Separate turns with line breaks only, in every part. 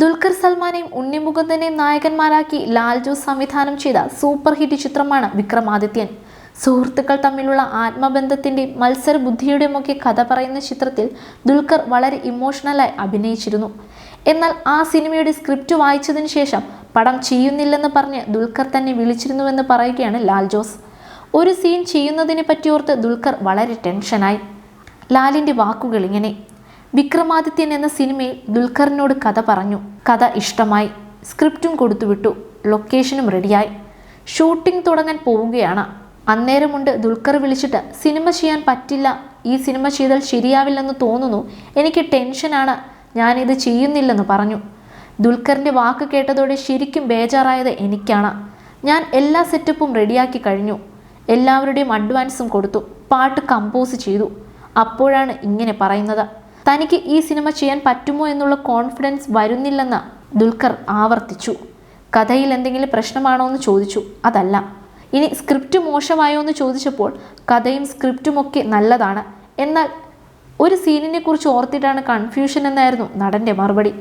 ദുൽഖർ സൽമാനെയും ഉണ്ണിമുകുന്ദനെയും നായകന്മാരാക്കി ലാൽജു സംവിധാനം ചെയ്ത super hit ചിത്രമാണ് വിക്രമാദിത്യൻ. സുഹൃത്തുക്കൾ തമ്മിലുള്ള ആത്മബന്ധത്തിന്റെയും മത്സര ബുദ്ധിയുടെയും ഒക്കെ കഥ പറയുന്ന ചിത്രത്തിൽ ദുൽഖർ വളരെ ഇമോഷണലായി അഭിനയിച്ചിരുന്നു. എന്നാൽ ആ സിനിമയുടെ സ്ക്രിപ്റ്റ് വായിച്ചതിന് ശേഷം പടം ചെയ്യുന്നില്ലെന്ന് പറഞ്ഞ് ദുൽഖർ തന്നെ വിളിച്ചിരുന്നുവെന്ന് പറയുകയാണ് ലാൽ ജോസ്. ഒരു സീൻ ചെയ്യുന്നതിനെ പറ്റിയോർത്ത് ദുൽഖർ വളരെ ടെൻഷനായി. ലാലിന്റെ വാക്കുകൾ ഇങ്ങനെ വിക്രമാദിത്യൻ എന്ന സിനിമയിൽ ദുൽഖറിനോട് കഥ പറഞ്ഞു. കഥ ഇഷ്ടമായി. സ്ക്രിപ്റ്റും കൊടുത്തുവിട്ടു. ലൊക്കേഷനും റെഡിയായി. ഷൂട്ടിംഗ് തുടങ്ങാൻ പോവുകയാണ്. അന്നേരമുണ്ട് ദുൽഖർ വിളിച്ചിട്ട് സിനിമ ചെയ്യാൻ പറ്റില്ല. ഈ സിനിമ ചെയ്താൽ ശരിയാവില്ലെന്ന് തോന്നുന്നു. എനിക്ക് ടെൻഷനാണ്. ഞാനിത് ചെയ്യുന്നില്ലെന്ന് പറഞ്ഞു. ദുൽഖറിന്റെ വാക്ക് കേട്ടതോടെ ശരിക്കും ബേജാറായത് എനിക്കാണ്. ഞാൻ എല്ലാ സെറ്റപ്പും റെഡിയാക്കി കഴിഞ്ഞു. എല്ലാവരുടെയും അഡ്വാൻസും കൊടുത്തു. പാട്ട് കമ്പോസ് ചെയ്തു. അപ്പോഴാണ് ഇങ്ങനെ പറയുന്നത്. തനിക്ക് ഈ സിനിമ ചെയ്യാൻ പറ്റുമോ എന്നുള്ള കോൺഫിഡൻസ് വരുന്നില്ലെന്ന് ദുൽഖർ ആവർത്തിച്ചു. കഥയിൽ എന്തെങ്കിലും പ്രശ്നമാണോ എന്ന് ചോദിച്ചു. അതല്ല. ഇനി സ്ക്രിപ്റ്റ് മോശമായോ എന്ന് ചോദിച്ചപ്പോൾ കഥയും സ്ക്രിപ്റ്റും ഒക്കെ നല്ലതാണ്. എന്നാൽ ഒരു സീനിനെ കുറിച്ച് ഓർത്തിട്ടാണ് കൺഫ്യൂഷൻ എന്നായിരുന്നു നടന്റെ മറുപടി.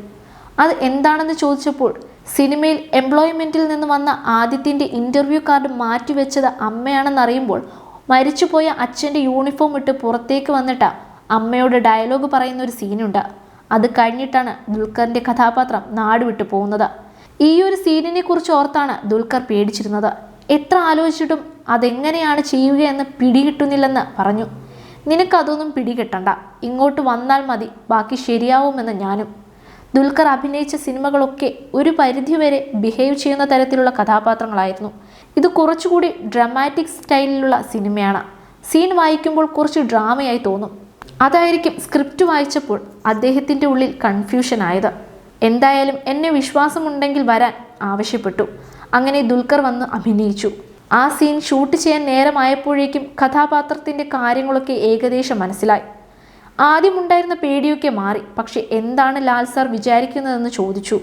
അത് എന്താണെന്ന് ചോദിച്ചപ്പോൾ സിനിമയിൽ എംപ്ലോയ്മെന്റിൽ നിന്ന് വന്ന ആദിത്യന്റെ ഇന്റർവ്യൂ കാർഡ് മാറ്റിവെച്ചത് അമ്മയാണെന്നറിയുമ്പോൾ മരിച്ചുപോയ അച്ഛന്റെ യൂണിഫോം ഇട്ട് പുറത്തേക്ക് വന്നിട്ട് അമ്മയോട് ഡയലോഗ് പറയുന്ന ഒരു സീനുണ്ട്. അത് കഴിഞ്ഞിട്ടാണ് ദുൽഖറിന്റെ കഥാപാത്രം നാട് വിട്ടു പോകുന്നത്. ഈ ഒരു സീനിനെ കുറിച്ച് ഓർത്താണ് ദുൽഖർ പേടിച്ചിരുന്നത്. എത്ര ആലോചിച്ചിട്ടും അതെങ്ങനെയാണ് ചെയ്യുകയെന്ന് പിടികിട്ടുന്നില്ലെന്ന് പറഞ്ഞു. നിനക്കതൊന്നും പിടികിട്ടണ്ട. ഇങ്ങോട്ട് വന്നാൽ മതി. ബാക്കി ശരിയാവുമെന്ന് ഞാനും. ദുൽഖർ അഭിനയിച്ച സിനിമകളൊക്കെ ഒരു പരിധിവരെ ബിഹേവ് ചെയ്യുന്ന തരത്തിലുള്ള കഥാപാത്രങ്ങളായിരുന്നു. ഇത് കുറച്ചുകൂടി ഡ്രമാറ്റിക് സ്റ്റൈലിലുള്ള സിനിമയാണ്. സീൻ വായിക്കുമ്പോൾ കുറച്ച് ഡ്രാമയായി തോന്നും. അതായിരിക്കും സ്ക്രിപ്റ്റ് വായിച്ചപ്പോൾ അദ്ദേഹത്തിന്റെ ഉള്ളിൽ കൺഫ്യൂഷൻ ആയത്. എന്തായാലും എന്നെ വിശ്വാസമുണ്ടെങ്കിൽ വരാൻ ആവശ്യപ്പെട്ടു. അങ്ങനെ ദുൽഖർ വന്ന് അഭിനയിച്ചു. ആ സീൻ ഷൂട്ട് ചെയ്യാൻ നേരമായപ്പോഴേക്കും കഥാപാത്രത്തിന്റെ കാര്യങ്ങളൊക്കെ ഏകദേശം മനസ്സിലായി. ആദ്യമുണ്ടായിരുന്ന പേടിയൊക്കെ മാറി പക്ഷെ എന്താണ് ലാൽ സാർ വിചാരിക്കുന്നതെന്ന് ചോദിച്ചു.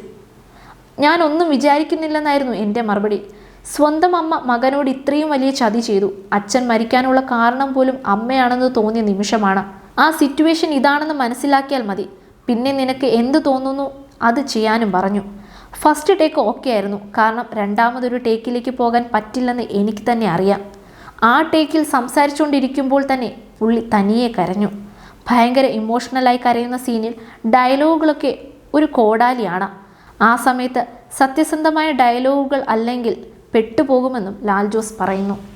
ഞാനൊന്നും വിചാരിക്കുന്നില്ലെന്നായിരുന്നു എന്റെ മറുപടി. സ്വന്തം അമ്മ മകനോട് ഇത്രയും വലിയ ചതി ചെയ്തു. അച്ഛൻ മരിക്കാനുള്ള കാരണം പോലും അമ്മയാണെന്ന് തോന്നിയ നിമിഷമാണ്. ആ സിറ്റുവേഷൻ ഇതാണെന്ന് മനസ്സിലാക്കിയാൽ മതി. പിന്നെ നിനക്ക് എന്ത് തോന്നുന്നു അത് ചെയ്യാനും പറഞ്ഞു. ഫസ്റ്റ് ടേക്ക് ഓക്കെ ആയിരുന്നു. കാരണം രണ്ടാമതൊരു ടേക്കിലേക്ക് പോകാൻ പറ്റില്ലെന്ന് എനിക്ക് തന്നെ അറിയാം. ആ ടേക്കിൽ സംസാരിച്ചുകൊണ്ടിരിക്കുമ്പോൾ തന്നെ പുള്ളി തനിയെ കരഞ്ഞു. ഭയങ്കര ഇമോഷണലായി കരയുന്ന സീനിൽ ഡയലോഗുകളൊക്കെ ഒരു കോടാലിയാണ്. ആ സമയത്ത് സത്യസന്ധമായ ഡയലോഗുകൾ അല്ലെങ്കിൽ പെട്ടുപോകുമെന്നും ലാൽ ജോസ് പറയുന്നു.